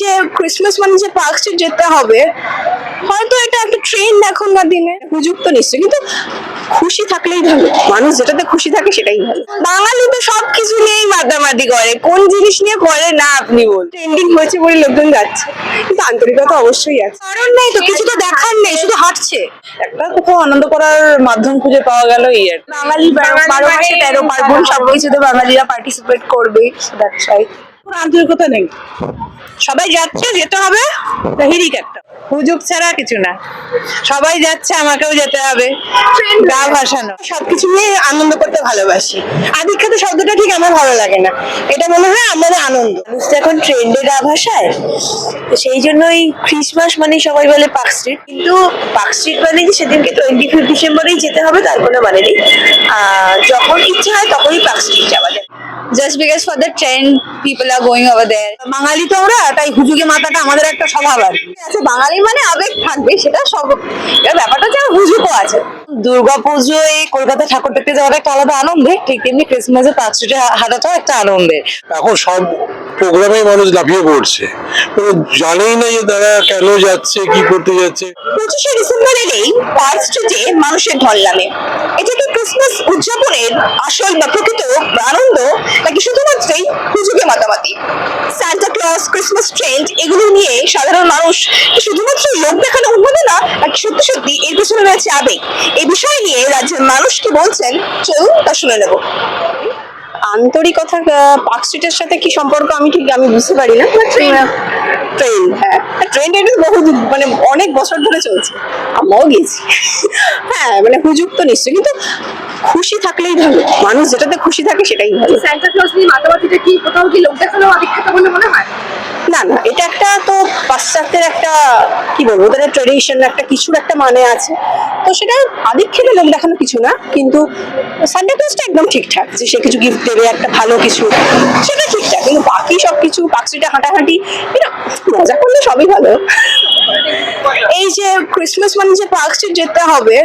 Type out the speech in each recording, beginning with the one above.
যে ক্রিসমাস মানে যে পার্ক স্ট্রিট যেতে হবে হয়তো এটা একটা ট্রেন্ড এখনকার দিনে। হুজুক তো নিশ্চয়ই কিন্তু খুশি থাকলেই ভালো। মানুষ যেটাতে খুশি থাকে সেটাই ভালো। বাঙালি তো সব কিছু নিয়েই মাতামাতি করে কোন জিনিস নিয়ে করে না আপনি বল ট্রেন্ডিং হয়েছে বলে লোকজন যাচ্ছে। কিন্তু আন্তরিকতা অবশ্যই আছে। কারণ নেই তো কিছু তো দেখার নেই শুধু হাঁটছে। একটা কোথাও আনন্দ করার মাধ্যম খুঁজে পাওয়া গেল এই আর বাঙালি বারো মাসে তেরো পার্বণ সব সবকিছুতে বাঙালিরা পার্টিসিপেট করবে দ্যাটস রাইট কোনো আন্তরিকতা নেই। সবাই যাচ্ছে, যেতে হবে হিরিক একটা। হুজুক ছাড়া কিছু না। সবাই যাচ্ছে, আমাকেও যেতে হবে। গা ভাসানো। সবকিছু নিয়ে আনন্দ করতে ভালোবাসি। আদিখ্যাত শব্দটা ঠিক আমার ভালো লাগে না। এটা মনে হয় আমাদের আনন্দ। এখন ট্রেন্ডে গা ভাসায়। সেই জন্যই ক্রিসমাস মানে সবাই বলে পার্ক স্ট্রিট কিন্তু পার্ক স্ট্রিট মানে যে সেদিনকে টোয়েন্টি ফিফ ডিসেম্বরেই যেতে হবে, তার কোনো মানে নেই। যখন ইচ্ছে হয় তখনই পার্ক স্ট্রিট যাওয়া যায়। Just because for the trend, people are going over there Bengali তো আমরা তাই হুজুগে মাথাটা আমাদের একটা স্বভাব আর আছে আচ্ছা বাঙালি মানে আবেগ থাকবে, সেটা সব। এবার ব্যাপারটা হচ্ছে হুজুকও আছে। দুর্গা পুজোয় কলকাতা ঠাকুর দেখতে যাওয়াটা একটা আলাদা আনন্দে ঠিক তেমনি ক্রিসমাসে পাঁচ হাঁটাটাও একটা আনন্দের। এখন সব প্রোগ্রামে মানুষ লাফিয়ে পড়ছে। জানেই না যে তারা কেন যাচ্ছে, কি করতে যাচ্ছে। পঁচিশে ডিসেম্বর এলেই পার্ক স্ট্রিটে মানুষের ঢল নামে। এটা কি ক্রিসমাস উদযাপনের আসল বা প্রকৃত আনন্দ, নাকি শুধুমাত্রই হুজুগে মাতামাতি সান্টা ক্লজ ক্রিসমাস ট্রেন্ড এগুলো নিয়ে সাধারণ মানুষ শুধুমাত্র লোক দেখানো উন্মাদনা নাকি সত্যি সত্যি এর পেছনে রয়েছে আবেগ? এই বিষয় নিয়ে রাজ্যের মানুষ কি বলছেন, চলুন তা শুনে নেব। আন্তরিকতা পার্ক স্ট্রিটের সাথে কি সম্পর্ক? আমি ঠিক আমি বুঝতে পারি না। ট্রেন হ্যাঁ। ট্রেন এটা বহু মানে অনেক বছর ধরে চলছে। আমরাও গেছি। হ্যাঁ মানে হুজুক তো নিশ্চয়ই কিন্তু খুশি থাকলেই ভালো। মানুষ যেটাতে খুশি থাকে সেটাই ভালো। স্যান্টা ক্লজ নিয়ে মাতামাতিটা কি কোথাও কি লোক দেখানো অভিজ্ঞতা বলে মনে হয়? না না, এটা একটা তো পাশ্চাত্যের একটা, কি বলব, ওদের ট্রেডিশন একটা কিছুর একটা মানে আছে। তো সেটা আদিক্ষেপে লোক দেখানো কিছু না, কিন্তু সানডে ক্লাসটা একদম ঠিকঠাক, যে সে কিছু গিফট দেবে, একটা ভালো কিছু, সেটা ঠিকঠাক। কিন্তু বাকি সব কিছু পাকস্ট্রিটে হাঁটাহাঁটি এটা মজা করলে সবই ভালো। এই যে ক্রিসমাস মানে যে পার্ক স্ট্রিট যেতে হবে,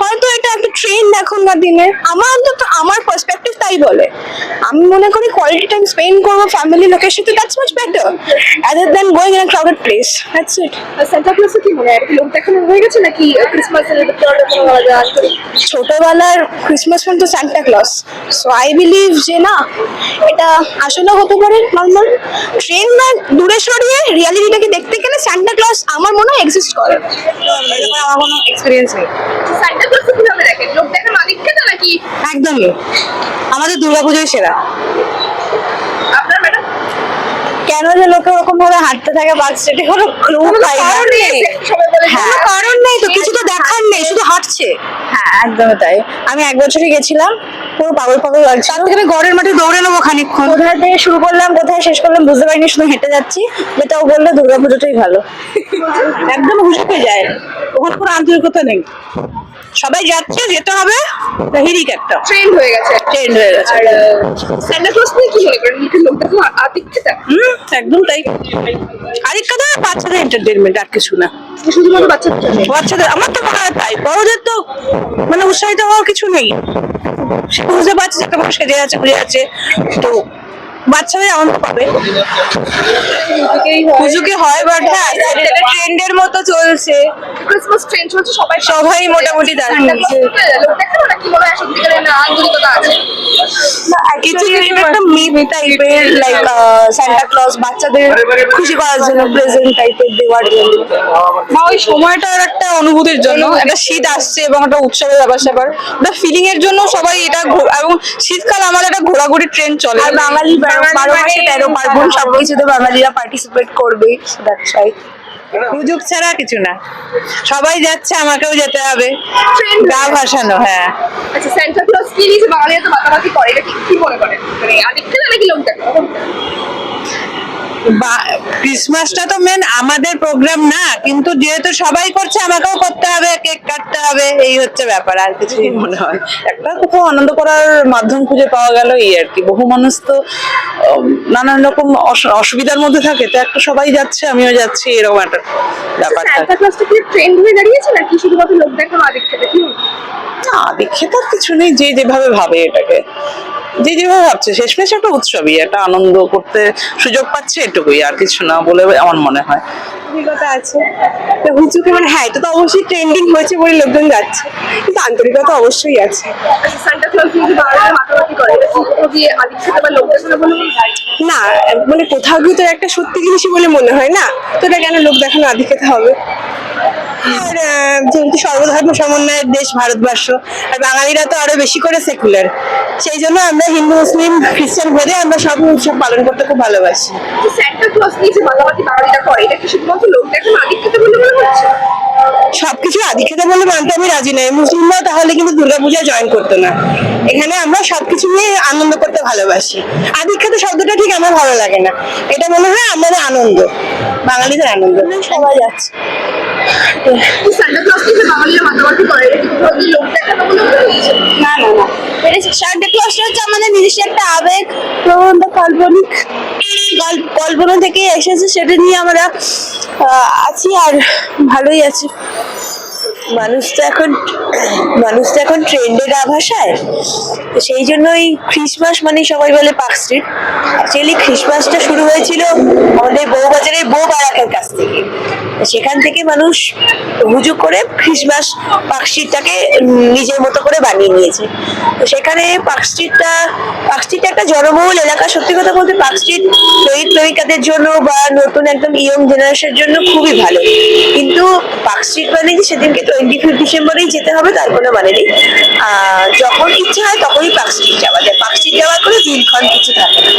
হয়তো এটা একটা ট্রেন্ড এখনকার দিনে। আমার অন্তত আমার পার্সপেক্টিভ তাই বলে। আমি মনে করি কোয়ালিটি টাইম স্পেন্ড করব ফ্যামিলি লোকের সাথে that's much better other than going in a crowded place that's it Santa ক্লজে কি মনে হয়? লোক দেখানো হয়ে গেছে নাকি হয় যায় ছোটবেলার ক্রিসমাস মানে তো Santa Claus so I believe যে না এটা আসলে হতে পারে নর্মাল ট্রেন না দূরে সরিয়ে রিয়ালিটিটাকে দেখতে গেলে সান্টা ক্লস আমার মনে হয় এক্সিস্ট করে। আমার কোনো এক্সপিরিয়েন্স নেই। স্যান্টা ক্লজে কীভাবে দেখেন লোক দেখানো অধিক্ষেতা নাকি? একদমই। আমাদের দুর্গাপুজোই সেরা। কেন যে লোকে ওরকম ভাবে হাঁটতে থাকে বাস স্ট্রিটে কোনো ক্লু পাই না। কারণ নেই। হ্যাঁ। কোনো কারণ নেই তো কিছু তো দেখার নেই শুধু হাঁটছে। হ্যাঁ একদমই তাই। আমি এক বছরই গেছিলাম। পুরো পাগল পাগল লাগছে। তার থেকে ঘরের মাঠে দৌড়ে নেব খানিকক্ষণ। কোথায় থেকে শুরু করলাম কোথায় শেষ করলাম বুঝতে পারিনি শুধু হেঁটে যাচ্ছি। যেটাও বলল দুর্গাপুজোটাই ভালো। একদম হুসকে যায়। ওখানে কোনো আন্তরিকতা নেই। সবাই যাচ্ছে যেতে হবে। হিরিক একটা ট্রেন্ড হয়ে গেছে। ট্রেন্ড হয়ে গেছে। আর স্যান্টা ক্লজ নিয়ে কি মনে করেন? কি লোক দেখানো হুম একদম তাই। কথা বাচ্চাদের এন্টারটেনমেন্ট আর কিছু না। শুধুমাত্র বাচ্চাদের বাচ্চাদের আমার তো মনে হয় তাই। বড়দের তো মানে উৎসাহিত হওয়ার কিছু নেই। সে বুঝতে পারছি একটা মানুষকে দেওয়া আছে ঘুরে আছে। তো বাচ্চাদের আনন্দ পাবে। পুজোকে হয় বাট হ্যাঁ সেটা ট্রেন্ডের মতো চলছে। ক্রিসমাস ট্রেন্ড চলছে সবাই সবাই মোটামুটি দাঁড়িয়েছে বাচ্চাদের খুশি করার জন্য প্রেজেন্ট টাইপের দেওয়ার জন্য বা ওই সময়টার একটা অনুভূতির জন্য একটা শীত আসছে এবং একটা উৎসবের ব্যাপার স্যাপার। ওটা ফিলিং এর জন্য সবাই এটা এবং শীতকাল আমাদের একটা ঘোরাঘুরি ট্রেন্ড চলে। আর বাঙালি বারো বারো মাসে তেরো পার্বণ সবকিছুতে বাঙালিরা পার্টিসিপেট করবে দ্যাটস রাইট হুজুক ছাড়া কিছু না। সবাই যাচ্ছে আমাকেও যেতে হবে। গা ভাসানো হ্যাঁ। আচ্ছা সেন্টা ক্লজ কি নিয়ে বাঙালিরা তো মাতামাতি করে। এটা কি- মনে মানে নাকি ক্রিসমাসটা তো মেন আমাদের প্রোগ্রাম না কিন্তু যেহেতু সবাই করছে আমাকেও করতে হবে কেক কাটতে হবে এই হচ্ছে ব্যাপার আর কিছু মনে হয়? একটা কোথাও আনন্দ করার মাধ্যম খুঁজে পাওয়া গেল এই আর কি। বহু মানুষ তো নানান রকম অসুবিধার মধ্যে থাকে তো একটা সবাই যাচ্ছে আমিও যাচ্ছি এরকম একটা ব্যাপার থাকে কি ট্রেন্ড হয়ে দাঁড়িয়েছে নাকি শুধুমাত্র লোক দেখানো আদিক্ষেতা কি না কিছু নেই যে যেভাবে ভাবে এটাকে। যে যেভাবে ভাবছে শেষমেশ একটা উৎসবই একটা আনন্দ করতে সুযোগ পাচ্ছে এটুকুই আর কিছু না বলে আমার মনে হয়। আন্তরিকতা আছে। তো মানে হ্যাঁ এটা তো অবশ্যই ট্রেন্ডিং হয়েছে বলে লোকজন যাচ্ছে কিন্তু আন্তরিকতা অবশ্যই আছে। না মানে কোথাও গিয়ে তো একটা সত্যি জিনিসই বলে মনে হয় না? তো এটা কেন লোক দেখানো আধিক্যতা হবে? যেহেতু সর্বধর্ম সমন্বয়ের দেশ ভারতবর্ষ আর বাঙালিরা তো আরও বেশি করে সেকুলার সেই জন্য আমরা হিন্দু মুসলিম খ্রিস্টান ভেদে আমরা সব উৎসব পালন করতে খুব ভালোবাসি। সান্টা ক্লজ নিয়ে যে মাতামাতি বাঙালিরা করে এটা কি শুধুমাত্র লোক দেখানো আদিক্ষিত বলে সবকিছু মানতে আমি রাজি নই। মুসলিমরাও তাহলে কিন্তু দুর্গাপূজা জয়েন করতো না। এখানে আমরা সবকিছু নিয়ে আনন্দ করতে ভালোবাসি। আধিক্যতা শব্দটা ঠিক আমার ভালো লাগে না। এটা মনে হয় আমাদের আনন্দ। বাঙালিদের আনন্দ। সবাই যাচ্ছে। সান্টা ক্লজ নিয়ে যে বাঙালিরা মাতামাতি করে এটা কি কোথাও গিয়ে লোক দেখানো বলে মনে হচ্ছে সেটা নিয়ে আমরা আছি ভালোই মানুষ তো এখন, মানুষ তো এখন ট্রেন্ডের আভাসায় তো সেই জন্যই ক্রিসমাস মানে সবাই বলে পার্ক স্ট্রিট অ্যাকচুয়ালি ক্রিসমাসটা শুরু হয়েছিল আমাদের বউবাজারের বউ বারাকের কাছ থেকে। সেখান থেকে মানুষ হুজুক করে ক্রিসমাস পার্ক স্ট্রিটটাকে নিজের মতো করে বানিয়ে নিয়েছে। তো সেখানে পার্ক স্ট্রিটটা একটা জনবহুল এলাকা। সত্যি কথা বলতে পার্ক স্ট্রিট প্রেমিক প্রেমিকাদের জন্য বা নতুন একদম ইয়ং জেনারেশনের জন্য খুবই ভালো। কিন্তু পার্ক স্ট্রিট মানে যে সেদিনকে টোয়েন্টি ফিফ ডিসেম্বরেই যেতে হবে, তার কোনো মানে নেই। যখন ইচ্ছা হয় তখনই পার্কস্ট্রিট যাওয়া যায়। পার্ক স্ট্রিট যাওয়ার কোনো দিনক্ষণ কিছু থাকে না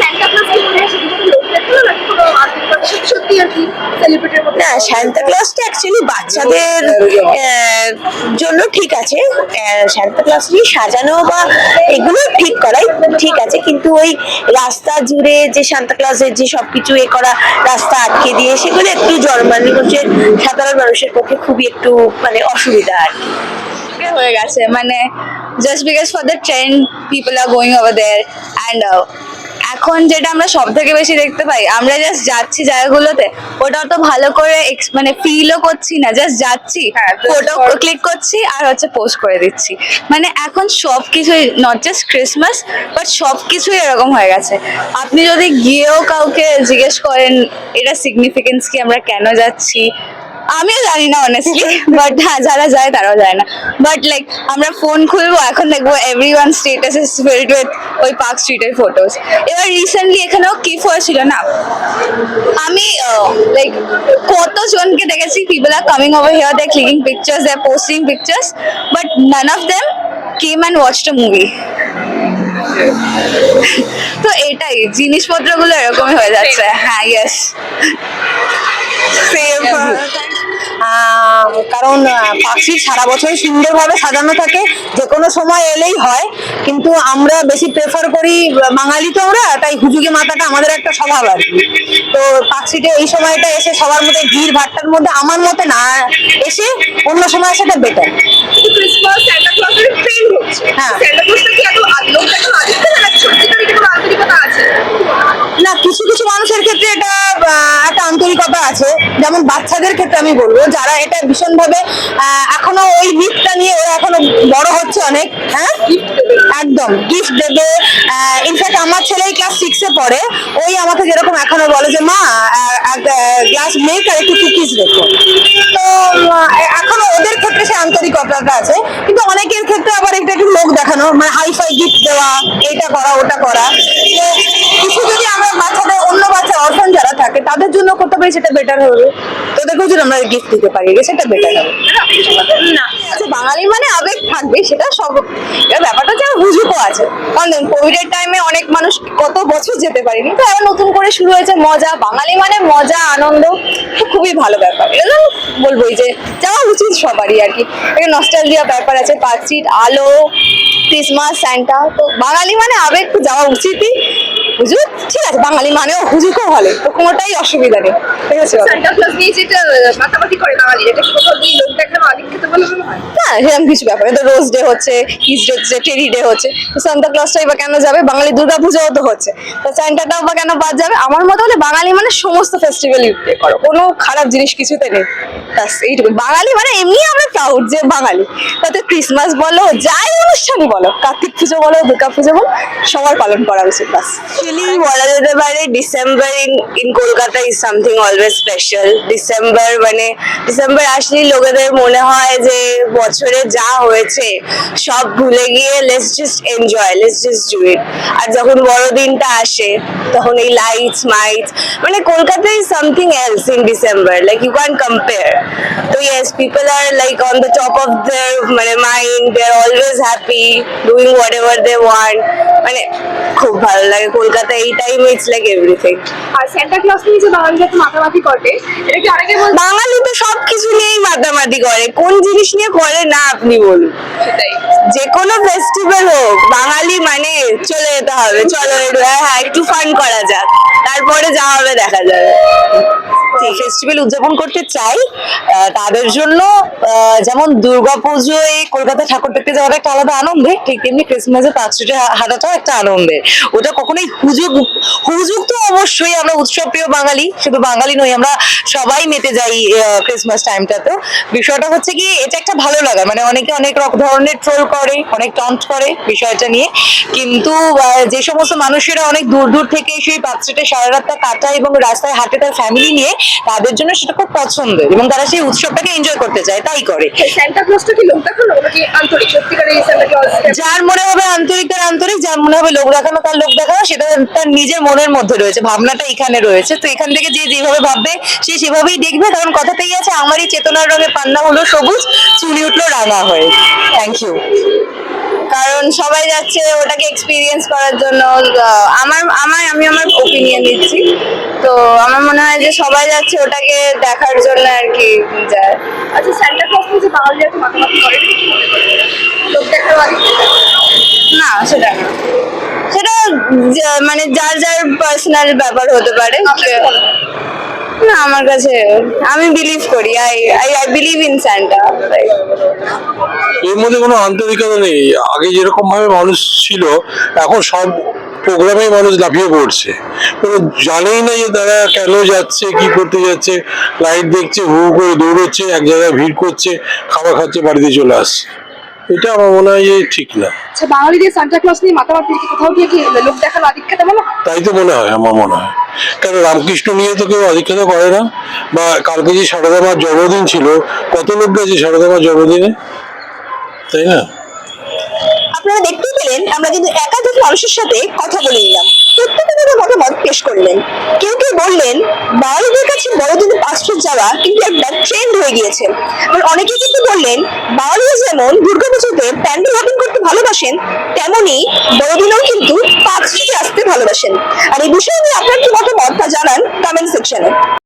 সান্টা ক্লজ কি মনে হয় শুধুমাত্র লোক দেখানো নাকি কোনো আন্তরিকতা সত্যি আর কি সেলিব্রিটির মতো না সান্তা ক্লজটা অ্যাকচুয়ালি বাচ্চাদের জন্য ঠিক আছে। সান্তা ক্লজ নিয়ে সাজানো বা এগুলো ঠিক করাই ঠিক আছে কিন্তু ওই রাস্তা জুড়ে যে সান্তা ক্লজের যে সবকিছু এ করা রাস্তা আটকে দিয়ে সেগুলো একটু জনমানি হচ্ছে সাধারণ মানুষের পক্ষে খুবই একটু মানে অসুবিধা আর কি। হয়ে গেছে মানে just because for the trend people are going over there and এখন যেটা আমরা সব থেকে বেশি দেখতে পাই আমরা জাস্ট যাচ্ছি জায়গাগুলোতে ওটা তো ভালো করে মানে ফিলও করছি না জাস্ট যাচ্ছি হ্যাঁ, ফটো ক্লিক করছি আর হচ্ছে পোস্ট করে দিচ্ছি। মানে এখন সব কিছুই নট জাস্ট ক্রিসমাস বাট সব কিছুই এরকম হয়ে গেছে। আপনি যদি গিয়েও কাউকে জিজ্ঞেস করেন এটা সিগনিফিকেন্স কি? আমরা কেন যাচ্ছি? আমিও জানি না অনেস্টলি বাট হ্যাঁ যারা যায় তারাও যায় না। বাট লাইক আমরা ফোন খুলবো এখন দেখব everyone status is filled with ওই পার্ক স্ট্রিটের ফটোস এবার রিসেন্টলি এখানেও কিফ হয়েছিল না? আমি লাইক কতজনকে দেখেছি? People are coming over here they clicking pictures they posting pictures but none of them came and watch a movie তো এটাই জিনিসপত্রগুলো এরকমই হয়ে যাচ্ছে। হ্যাঁ ইয়েস আহ, কারণ পাখি সারা বছরই সুন্দরভাবে সাজানো থাকে যে কোনো সময় এলেই হয় কিন্তু আমরা বেশি প্রেফার করি বাঙালি তো আমরা তাই হুজুগে মাথাটা আমাদের একটা স্বভাব আর কি। তো পাখিতে এই সময়টা এসে সবার মধ্যে ভিড় ভাট্টার মধ্যে আমার মতে না এসে অন্য সময় সেটা বেটার কিন্তু ক্রিসমাস সান্টা ক্লজের ট্রেন্ড হচ্ছে। হ্যাঁ। ক্লজটা কি এত লোক আন্তরিকতা আছে? না, কিছু কিছু মানুষের ক্ষেত্রে এটা একটা আন্তরিকতা আছে। যেমন বাচ্চাদের ক্ষেত্রে আমি বলব, যারা এটা ভীষণভাবে এখনও ওই দিকটা নিয়ে ওরা এখনও বড় হচ্ছে অনেক হ্যাঁ? একদম গিফট দেবে। ইনফ্যাক্ট আমার ছেলেই ক্লাস সিক্সে পড়ে। ওই আমাকে যেরকম এখনও বলে যে, মা গ্লাস মিল্ক আর একটু কুকিজ রেখো। তো এখনও ওদের ক্ষেত্রে সে আন্তরিকতাটা আছে। কিন্তু অনেকের ক্ষেত্রে আবার এটা একটু লোক দেখানো মানে হাইফাই গিফট দেওয়া, এটা করা, ওটা করা। পারি সেটা বেটার হবে। তোদেরকেও যদি আমরা গিফট দিতে পারি সেটা বেটার হবে। না। আচ্ছা বাঙালি মানে আবেগ থাকবে সেটা সব। এবার ব্যাপারটা হচ্ছে হুজুকও আছে। কারণ কোভিডের টাইমে অনেক মানুষ কত বছর যেতে পারেনি তো আবার নতুন করে শুরু হয়েছে মজা। বাঙালি মানে মজা আনন্দ খুবই ভালো ব্যাপার। এটা বলবোই যে যাওয়া উচিত সবারই আর কি। একটা নস্টালজিয়া ব্যাপার আছে পার্কস্ট্রিট আলো ক্রিসমাস স্যান্টা তো বাঙালি মানে আবেগ তো যাওয়া উচিতই। হুজুর? ঠিক আছে বাঙালি মানেও হুজুরকেও ভালো তো কোনোটাই অসুবিধা নেই। ঠিক আছে বলে না সেরকম কিছু ব্যাপার। তো রোজ ডে হচ্ছে কিস ডে হচ্ছে টেরি ডে হচ্ছে। তো সান্তা ক্লজটাই বা কেন যাবে? বাঙালি দুর্গা পুজোও তো হচ্ছে। তো সান্টাটাও বা কেন বাদ যাবে? আমার মতে হলে বাঙালি মানে সমস্ত ফেস্টিভ্যাল ইউতে করো কোনো খারাপ জিনিস কিছুতে নেই। ব্যাস এইটুকু বাঙালি মানে এমনি আমরা প্রাউড যে বাঙালি। তাতে ক্রিসমাস বলো যাই অনুষ্ঠানই বলো কার্তিক পুজো বলো দুর্গা পুজো বলো সবার পালন করা উচিত ব্যাস। অ্যাকচুয়ালি বলা যেতে পারে December in in Kolkata is something always special December মানে ডিসেম্বর আসলেই লোকেদের মনে হয় যে বছরে যা হয়েছে সব ভুলে গিয়ে let's just enjoy let's just do it আর যখন বড়দিনটা আসে তখন এই লাইটস মাইটস মানে Kolkata is something else in December like you can compare তো yes people are like on the top of their মানে mind they are always happy doing whatever they want মানে খুব ভালো লাগে কলকাতা এই টাইম ইটস লাইক এভরিথিং আর Santa Claus নিয়ে যে বাঙালিরা তো মাতামাতি করে এটা কি অনেকে বাঙালি তো সব কিছু নিয়েই মাতামাতি করে। কোন জিনিস নিয়ে করে না আপনি বলুন। সেটাই। যে কোনো ফেস্টিভ্যাল হোক বাঙালি মানে চলে যেতে হবে। চলো একটু হ্যাঁ হ্যাঁ একটু ফান করা যাক। তারপরে যা হবে দেখা যাবে। ফেস্টিভ্যাল উদযাপন করতে চাই আহ, তাদের জন্য যেমন দুর্গাপুজোয় কলকাতা ঠাকুর দেখতে যাওয়াটা একটা আলাদা আনন্দে ঠিক তেমনি ক্রিসমাসে পাঁচ স্ট্রিটে হাঁটাটাও একটা আনন্দের। ওটা কখনোই হুজুগ হুজুগ তো অবশ্যই আমরা উৎসব প্রিয় বাঙালি শুধু বাঙালি নই আমরা সবাই মেতে যাই ক্রিসমাস টাইমটাতে বিষয়টা হচ্ছে কি এটা একটা ভালো লাগা মানে অনেকে অনেক রকম ধরনের ট্রোল করে অনেক টন্ট করে বিষয়টা নিয়ে। কিন্তু যে সমস্ত মানুষেরা অনেক দূর দূর থেকে সেই পাঁচ স্ট্রিটে সারা রাতটা কাটায় এবং রাস্তায় হাঁটে তার ফ্যামিলি নিয়ে তাদের জন্য সেটা খুব পছন্দ। এবং তারা সেই উৎসবটাকে এনজয় করতে চায় তাই করে। যার মনে হবে আন্তরিক তার আন্তরিক যার মনে হবে লোক দেখানো তার লোক দেখানো সেটা তার নিজের মনের মধ্যে রয়েছে ভাবনাটা এখানে রয়েছে। তো এখান থেকে যে যেভাবে ভাববে সে সেভাবেই দেখবে কারণ কথাতেই আছে আমারই চেতনার রঙে পান্না হলো সবুজ চুলি উঠল রাঙা হয়ে। থ্যাংক ইউ কারণ সবাই যাচ্ছে ওটাকে এক্সপিরিয়েন্স করার জন্য। আমার আমার আমি আমার ওপিনিয়ন দিচ্ছি। তো আমার মনে হয় যে সবাই যাচ্ছে ওটাকে দেখার জন্য আর কি যায়। আচ্ছা সান্টা ক্লজ যে বাঙালিরা মাতামাতি করে কি মনে করে? লোক না সেটা না। সেটা যা- মানে যার যার পার্সোনাল ব্যাপার হতে পারে। না আমার কাছে আমি বিলিভ করি। I I I believe in Santa এর মধ্যে কোনো আন্তরিকতা নেই। আগে যেরকম ভাবে মানুষ ছিল এখন সব প্রোগ্রামে মানুষ লাফিয়ে পড়ছে। কোনো জানেই না যে তারা কেন যাচ্ছে কি করতে যাচ্ছে। লাইট দেখছে হু হু করে দৌড়চ্ছে এক জায়গায় ভিড় করছে খাবার খাচ্ছে বাড়িতে চলে আসছে। এটা আমার মনে হয় ঠিক না। আচ্ছা বাঙালিদের সান্টা ক্লাস নিয়ে মাতামাতি কি কোথাও গিয়ে কি লোক দেখানো আদিক্ষিত বলো তাই তো মনে হয় আমার মনে হয়। কারণ রামকৃষ্ণ নিয়ে তো কেউ অধিক্ষতা করে না। বা কালকে যে সারদা মার জন্মদিন ছিল কত লোক গেছে সারদা মার জন্মদিনে? তাই না? আপনারা দেখতেই পেলেন, আমরা কিন্তু একাধিক মানুষের সাথে কথা বলে নিলাম। প্রত্যেকে মতামত পেশ করলেন। কেউ কেউ বললেন, বাঙালিদের কাছে বড়দিনে পাঁচশোর যাওয়া কিন্তু একটা ট্রেন্ড হয়ে গিয়েছে। আবার অনেকে কিন্তু বললেন, বাঙালিরা যেমন দুর্গাপুজোতে প্যান্ডেল হপিং করতে ভালোবাসেন, তেমনি বড়দিনেও কিন্তু পাঁচ আসতে ভালোবাসেন। আর এই বিষয়ে নিয়ে আপনার কি মতামত তা জানান কমেন্ট সেকশনে